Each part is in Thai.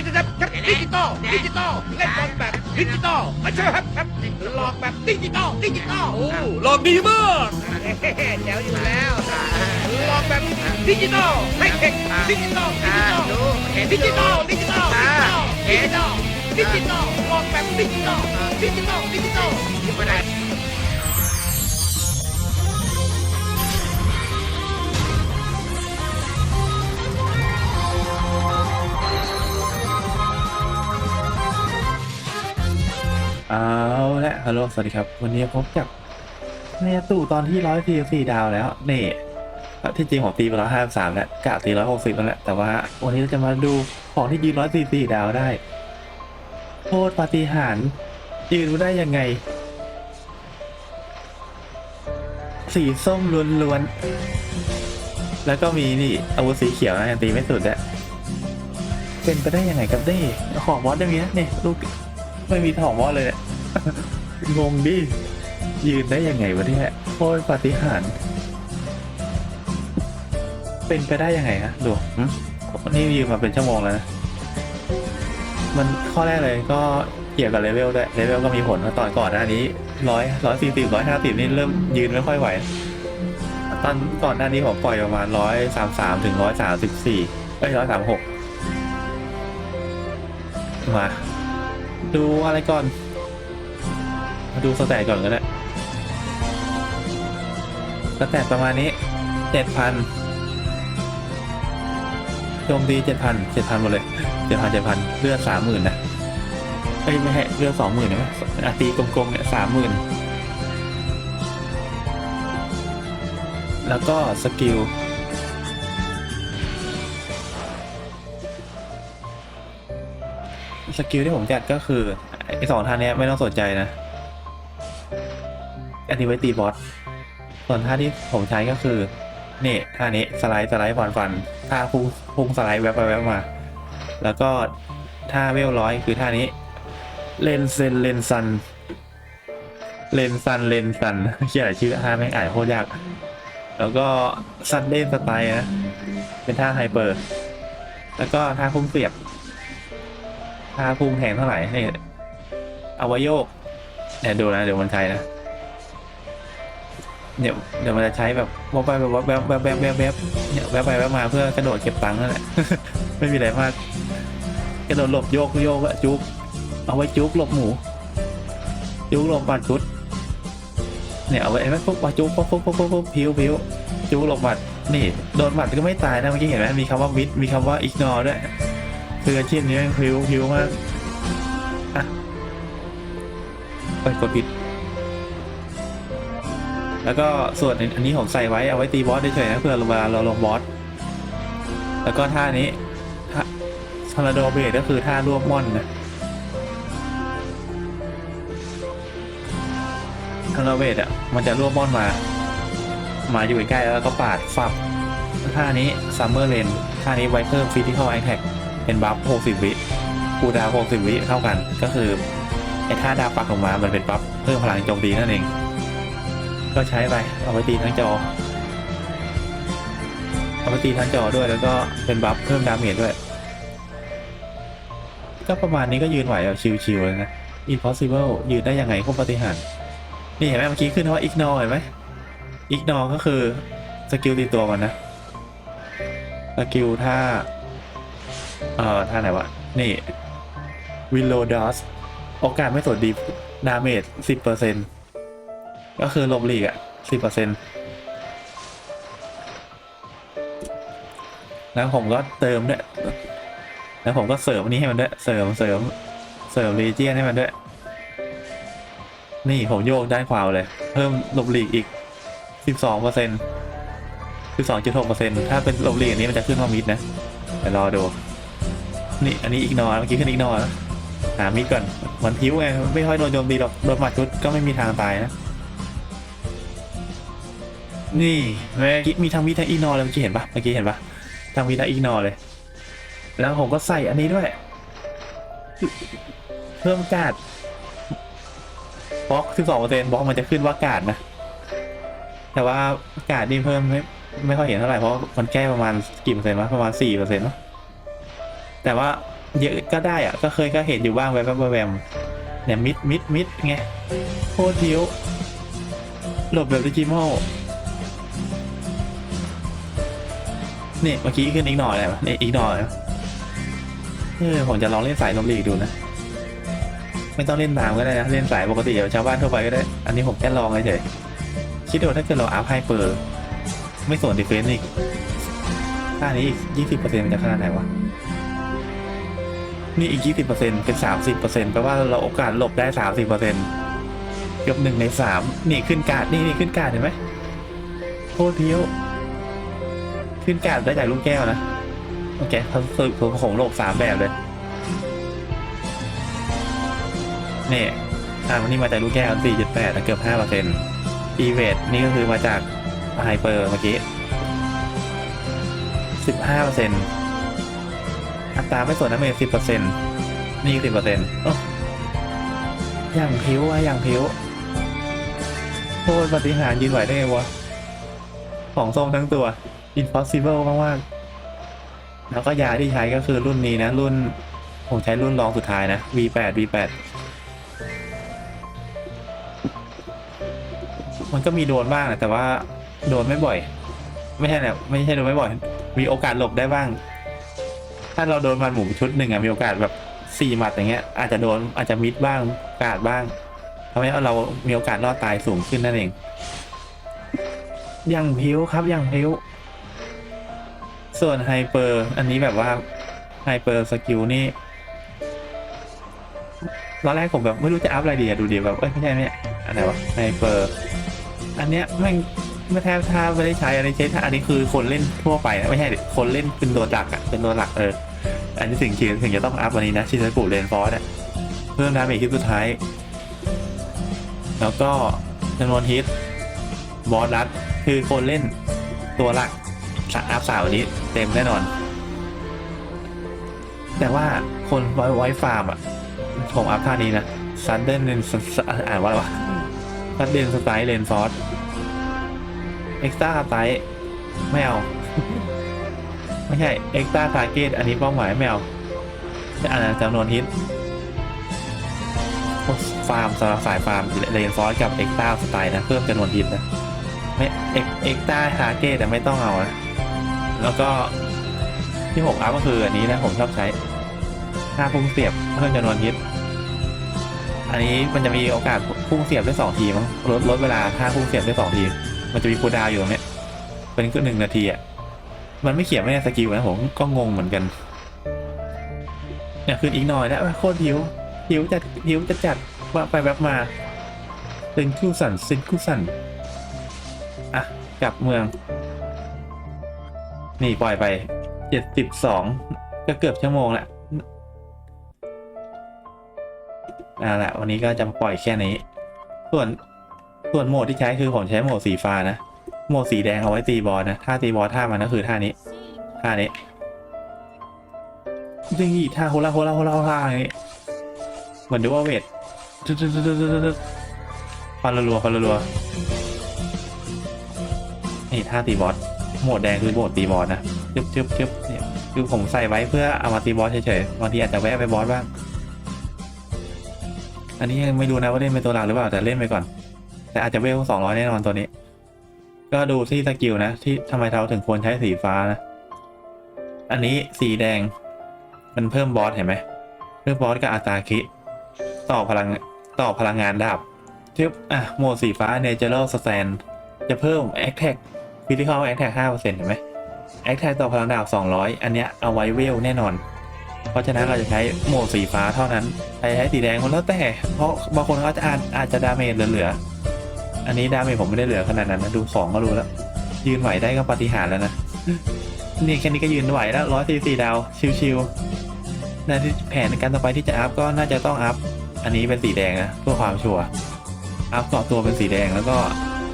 ดิจิตอลครับดิจิตอลดิจิตอลเล่นบอลแบบดิจิตอลไม่ใช่ครับครับหลอกแบบดิจิตอลดิจิตอลโอ้หลอกดีมากเฮ้ๆแจ๋วอยู่แล้วหลอกแบบดิจิตอลให้เทคดิจิตอลดิจิตอลดิจิตอลดิจิตอลดิจิตอลดิจิตอลดิจิตอลหลอกแบบดิจิตอลดิจิตอลดิจิตอลยังไม่ได้ เอาละฮัลโหลสวัสดีครับ วันนี้พบกับเนตู่ตอนที่ร้อยสี่สี่ดาวแล้วนี่ที่จริงผมตีไปร้อยห้าสามแล้วกะตีร้อยหกสิบแล้วแหละแต่ว่า วันนี้เราจะมาดูของที่ยืนร้อยสี่สี่ดาวได้โคตรปาฏิหาริย์ยืนได้ยังไง สีส้มล้วนๆแล้วก็มีนี่อาวุธสีเขียวนะยังตีไม่สุดอะเป็นไปได้ยังไงกับนี่ของบอสได้ไหมนะนี่ลูกไม่มีถองมอเลยเนี่ย งงดิ ยืนได้ยังไงวะเนี่ยโคตรปาฏิหาริย์เป็นไปได้ยังไงฮะดูหึนี่ยืนมาเป็นชั่วโมงแล้วนะ มันข้อแรกเลยก็เกี่ยวกับเลเวลด้วยเลเวลก็มีผลนะตอนก่อนหน้านี้ร้อยร้อยสี่สิบร้อยห้าสิบนี่เริ่มยืนไม่ค่อยไหว ตอนก่อนหน้านี้ผมปล่อยประมาณร้อยสามสามถึงร้อยสามสิบสี่เอ้ยร้อยสามหกมา ดูอะไรก่อน มาดูสแตทก่อนก็ได้สแตทประมาณนี้เจ็ดพันโจมตีเจ็ดพันเจ็ดพันหมดเลยเจ็ดพันเจ็ดพันเลือดสามหมื่นนะเอ้ยไม่ใช่เลือดสองหมื่นนะอะตีกลมๆเนี่ยสามหมื่นแล้วก็สกิลสกิลที่ผมจัดก็คือไอสองท่าเนี้ไม่ต้องสนใจนะ อันนี้ไว้ตีบอส ส่วนท่าที่ผมใช้ก็คือ นี่ท่านี้สไลด์สไลด์ฟันฟันท่าพุ่งพุ่งสไลด์แวบไปแวบมา แล้วก็ท่าเวลร้อยคือท่านี้ เลนเซนเลนซัน เลนซันเลนซันเขียนชื่อท่าไม่งอ่านโคตรยาก แล้วก็ซันเดนสไตล์นะ เป็นท่าไฮเปอร์ แล้วก็ท่าพุ่งเสียบค่าพุ่งแทงเท่าไหร่นี่เอาไว้โยกเนี่ยดูนะเดี๋ยวมันใช้นะ เดี๋ยวเดี๋ยวมันจะใช้แบบวบไปแบบว่าแบบแบบแบบแบบแบบเนี่ยแวบไปแวบมาเพื่อกระโดดเก็บตังค์นั่นแหละ ไม่มีอะไรมากกระโดดหลบโยกโยกอะจุกเอาไว้จุกหลบหมูจุกหลบบัตรชุดเนี่ยเอาไว้ไว้ปุ๊บมาจุกปุ๊บปุ๊บปุ๊บปุ๊บปุ๊บพิวพิวจุกหลบบัตรนี่โดนบัตรก็ไม่ตายนะเมื่อกี้เห็นไหมมีคำว่าวิทมีคำว่าอิกนอร์ด้วยคืออาชีพนี้แม่งพิวพิวมากอะไปกดผิด แล้วก็ส่วนอันนี้ผมใส่ไว้เอาไว้ตีบอสเฉยๆนะเพื่อเวลาเราลงบอส แล้วก็ท่านี้ท่าทอร์นาโดเบรดก็คือท่ารวบม่อนนะทอร์นาโดเบรดอะมันจะรวบม่อนมา มาอยู่ใกล้แล้วก็ปาดฝับท่านี้ซัมเมอร์เลนท่านี้ไวเพิ่มฟิสิคอลไอแท็กเป็นบัฟ60 วิคูดาว60 วิเท่ากัน ก็คือไอ้ท่าดาวปักลงมา มันเป็นบัฟเพิ่มพลังโจมตีนั่นเอง ก็ใช้ไปเอาไปตีทั้งจอเอาไปตีทั้งจอด้วยแล้วก็เป็นบัฟเพิ่มดาเมจด้วย ก็ประมาณนี้ก็ยืนไหวแบบชิวๆเลยนะ impossible ยืนได้ยังไงคตรปฏิหาร นี่เห็นไหมเมื่อกี้ขึ้นว่า ignore เห็นไหม ignore ก็คือสกิลตีตัวมันนะสกิลท่า เอ่อท่าไหนวะ นี่วิลโลดัสโอกาสไม่สดดีดาเมจสิบเปอร์เซ็น ก็คือลบลีกอะสิบเปอร์เซ็นแล้วผมก็เติมด้วย แล้วผมก็เสริมอันนี้ให้มันด้วย เสริมเสริมเสริมรีเจียนให้มันด้วย นี่ผมโยกด้านขวาเลย เพิ่มลบลีกอีกสิบสองเปอร์เซ็นสิบสองจุดหกเปอร์เซ็นถ้าเป็นลบลีกอันนี้มันจะขึ้นมามิดนะเดี๋ยวรอดู นี่อันนี้อีกนอเมื่อกี้ขึ้นอีกนอแล้วหามิดก่อน มันพิ้วไงไม่ค่อยโดนโจมตีหรอก โดนหมัดชุดก็ไม่มีทางตายนะ นี่เมื่อกี้มีทางมิดทางอีนอเลยเมื่อกี้เห็นปะเมื่อกี้เห็นปะทางมิดทางอีนอเลย แล้วผมก็ใส่อันนี้ด้วย เพิ่มกาดบล็อกสิบสองเปอร์เซ็นต์บล็อกมันจะขึ้นว่ากาดนะ แต่ว่ากาดนี่เพิ่มไม่ไม่ค่อยเห็นเท่าไหร่เพราะมันแก้ประมาณกี่เปอร์เซ็นต์วะประมาณสี่เปอร์เซ็นต์เนาะแต่ว่าเยอะก็ได้อะก็เคยก็เห็นอยู่บ้างแวบๆแวมเนี่ยมิดมิดมิดไงโคตรเดียวหลบแบบดิจิมอล เนี่ยเมื่อกี้ขึ้นอีกหน่อยเลยวะเนี่ยอีกหน่อยเออผมจะลองเล่นสายลมลีกดูนะ ไม่ต้องเล่นตามก็ได้นะ เล่นสายปกติแบบชาวบ้านทั่วไปก็ได้ อันนี้ผมแค่ลองเฉยคิดดูถ้าเกิดเราอัพไฮเปอร์ ไม่ส่วนดีเฟนซ์อีกท่านี้อีกยี่สิบเปอร์เซ็นต์มันจะขนาดไหนวะ นี่อีกยี่สิบเปอร์เซ็นต์เป็นสามสิบเปอร์เซ็นต์แปลว่าเราโอกาสหลบได้สามสิบเปอร์เซ็นต์เกือบหนึ่งในสามนี่ขึ้นการ์ดนี่นี่ขึ้นการ์ดเห็นไหมโคตรเพี้ยว ขึ้นการ์ดได้จากลูกแก้วนะ โอเคเขาสรุปของโลกสามแบบเลยนี่ทางวันนี้มาจากลูกแก้ว 4.8 เกือบ5เปอร์เซ็นต์อีเวทนี่ก็คือมาจากไฮเปอร์เมื่อกี้ 15เปอร์เซ็นต์อัตราไม่ส่วนน้ำเมจ10เปอร์เซ็นต์นี่10เปอร์เซ็นต์อย่างผิวอะอย่างผิวโคตรปฏิหารยืนไหวได้ไงวะ ของส้มทั้งตัว impossible มากๆ แล้วก็ยาที่ใช้ก็คือรุ่นนี้นะ รุ่น ผมใช้รุ่นรองสุดท้ายนะ V8 V8 มันก็มีโดนบ้างนะแต่ว่าโดนไม่บ่อย ไม่ใช่แบบไม่ใช่โดนไม่บ่อย มีโอกาสหลบได้บ้าง ถ้าเราโดนมันหมูชุดหนึ่งอะมีโอกาสแบบสี่หมัดอย่างเงี้ย อาจจะโดนอาจจะมิดบ้างโอกาสบ้างทำให้เรามีโอกาสรอดตายสูงขึ้นนั่นเอง อย่างพิ้วครับอย่างพิ้ว ส่วนไฮเปอร์อันนี้แบบว่าไฮเปอร์สกิลนี่ตอนแรกผมแบบไม่รู้จะอัพอะไรดีอะดูดีแบบเอ้ยไม่ใช่ไม่ใช่อันไหนวะไฮเปอร์อันเนี้ยแม่งไม่แทบถ้าไม่ได้ใช้อันนี้ใช้ถ้าอันนี้คือคนเล่นทั่วไปนะไม่ใช่คนเล่นเป็นตัวหลักอะเป็นตัวหลักเอออันนี้สิ่งที่ถึงจะต้องอัพวันนี้นะชินสกุเรนฟอร์ดอะเพิ่มดาเมจที่สุดท้าย แล้วก็จำนวนฮิตบอสรัดคือคนเล่นตัวหลัก สะอัพสาวนี้เต็มแน่นอน แต่ว่าคนไว้ไวฟาร์มอะผมอัพท่านี้นะซันเดนอ่านว่าอะไรวะซันเดนสไตล์เลนฟอร์เอ็กซ์ต้าสไตล์ไม่เอา ไม่ใช่เอ็กซ์ต้าทาร์เกตอันนี้เป้าหมายไม่เอาอันนั้นจำนวนฮิตฟาร์มสำหรับสายฟาร์มเลนฟอร์กับเอ็กซ์ต้าสไตล์นะ เพิ่มจำนวนฮิตนะ ไม่เอ็กเอ็กซ์ต้าทาร์เกตแต่ไม่ต้องเอานะ แล้วก็ที่ผมอัพก็คืออันนี้นะผมชอบใช้ถ้าพุ่งเสียบเพิ่มจำนวนฮิตอันนี้มันจะมีโอกาสพุ่งเสียบได้สองทีมั้งลดลดเวลาถ้าพุ่งเสียบได้สองที มันจะมีคูดาวอยู่ตรงเนี้ยเป็นก็หนึ่งนาทีอะมันไม่เขียนไม่ในสกิลนะผมก็งงเหมือนกันเนี่ยขึ้นอีกหน่อยแล้วโคตรหิวหิวจัดหิวจะจัดว่าไปแบบมาเซนคิวสันเซนคิวสันอะกลับเมือง นี่ปล่อยไปเจ็ดสิบสองก็เกือบชั่วโมงแหละเอาละวันนี้ก็จะปล่อยแค่นี้ ส่วนส่วนโหมดที่ใช้คือผมใช้โหมดสีฟ้านะ โหมดสีแดงเอาไว้ตีบอลนะ ถ้าตีบอลท่ามันก็คือท่านี้ ท่านี้ดึงอีท่าโฮลาโฮลาโฮลาโฮลาอย่างนี้เหมือนดูว่าเวทตึ๊ดตึ๊ดตึ๊ดตึ๊ดตึ๊ดฟันรัวฟันรัวนี่ท่าตีบอส โหมดแดงคือโหมดตีบอสนะจึ๊บจึ๊บจึ๊บเนี่ยคือผมใส่ไว้เพื่อเอามาตีบอสเฉยๆบางทีอาจจะแวะไปบอสบ้างอันนี้ยังไม่รู้นะว่าเล่นเป็นตัวหลักหรือเปล่าแต่เล่นไปก่อน แต่อาจจะเวลสองร้อยแน่นอนตัวนี้ ก็ดูที่สกิลนะ ที่ทำไมเราถึงควรใช้สีฟ้านะ อันนี้สีแดง มันเพิ่มบอสเห็นไหมเพิ่มบอสกับอัตราคิต่อพลังต่อพลังงานดาบทึบอะโหมดสีฟ้า Natural Stand จะเพิ่มเอ็กแทก Attack Critical Attack 5%เห็นไหม Attack ต่อพลังดาบ200อันเนี้ยเอาไว้เวลแน่นอน เพราะฉะนั้นเราจะใช้โหมดสีฟ้าเท่านั้นใครใช้สีแดงคนแล้วแต่ เพราะบางคนเขาจะอาจอาจจะดาเมจเหลือๆอันนี้ดาเมจผมไม่ได้เหลือขนาดนั้นนะดูของก็รู้แล้ว ยืนไหวได้ก็ปฏิหารแล้วนะนี่แค่นี้ก็ยืนไหวแล้วร้อยสี่สี่ดาวชิวๆในที่แผนการต่อไปที่จะอัพก็น่าจะต้องอัพอันนี้เป็นสีแดงนะเพื่อความชัวร์อัพเกาะตัวเป็นสีแดงแล้วก็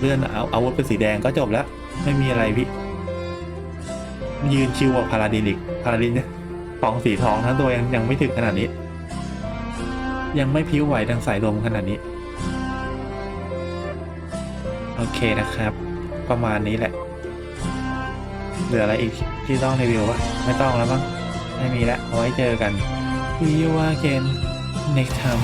เลื่อนเอาอาวุธเป็นสีแดงก็จบแล้ว ไม่มีอะไรพี่ ยืนชิวกว่าพาราดินอีกพาราดินเนี่ยของสีทองทั้งตัวยังยังไม่ถึงขนาดนี้ ยังไม่พิ้วไหวดังสายลมขนาดนี้ โอเคนะครับ ประมาณนี้แหละ เหลืออะไรอีกที่ต้องรีวิวปะไม่ต้องแล้วมั้งไม่มีแล้วเอาไว้เจอกัน see you again next time